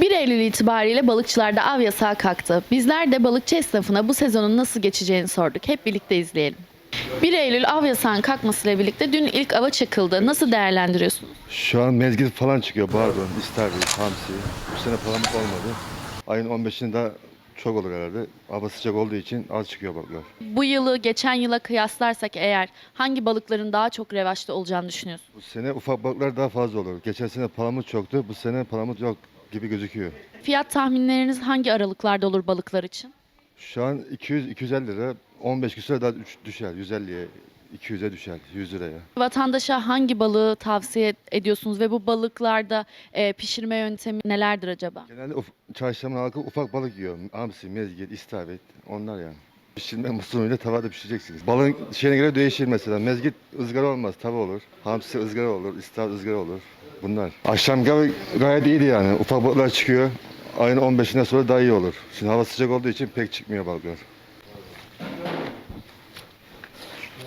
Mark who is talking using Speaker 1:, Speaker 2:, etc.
Speaker 1: 1 Eylül itibariyle balıkçılarda av yasağı kalktı. Bizler de balıkçı esnafına bu sezonun nasıl geçeceğini sorduk. Hep birlikte izleyelim. 1 Eylül av yasağının kalkmasıyla birlikte dün ilk ava çakıldı. Nasıl değerlendiriyorsunuz?
Speaker 2: Şu an mezgit falan çıkıyor. Barbun, istavrit, hamsi. Bu sene palamut olmadı. Ayın 15'inde çok olur herhalde. Hava sıcak olduğu için az çıkıyor balıklar.
Speaker 1: Bu yılı geçen yıla kıyaslarsak eğer hangi balıkların daha çok revaçta olacağını düşünüyorsunuz?
Speaker 2: Bu sene ufak balıklar daha fazla olur. Geçen sene palamut çoktu. Bu sene palamut yok gibi gözüküyor.
Speaker 1: Fiyat tahminleriniz hangi aralıklarda olur balıklar için?
Speaker 2: Şu an 200-250 lira. 15 küsur daha düş- düşer. 150'ye, 200'e düşer. 100 liraya.
Speaker 1: Vatandaşa hangi balığı tavsiye ediyorsunuz ve bu balıklarda e, pişirme yöntemi nelerdir acaba?
Speaker 2: Genelde uf- çarşamba halkı ufak balık yiyor. Hamsi, mezgit, istavrit. Onlar yani. Pişirme musluyla tavada pişireceksiniz. Balığın şeyine göre değişir mesela. Mezgit ızgara olmaz, tava olur. Hamsi ızgara olur, istavrit ızgara olur. Bunlar. Akşam gay- gayet iyiydi yani. Ufak balıklar çıkıyor. Ayın 15'inden sonra daha iyi olur. Şimdi hava sıcak olduğu için pek çıkmıyor balıklar.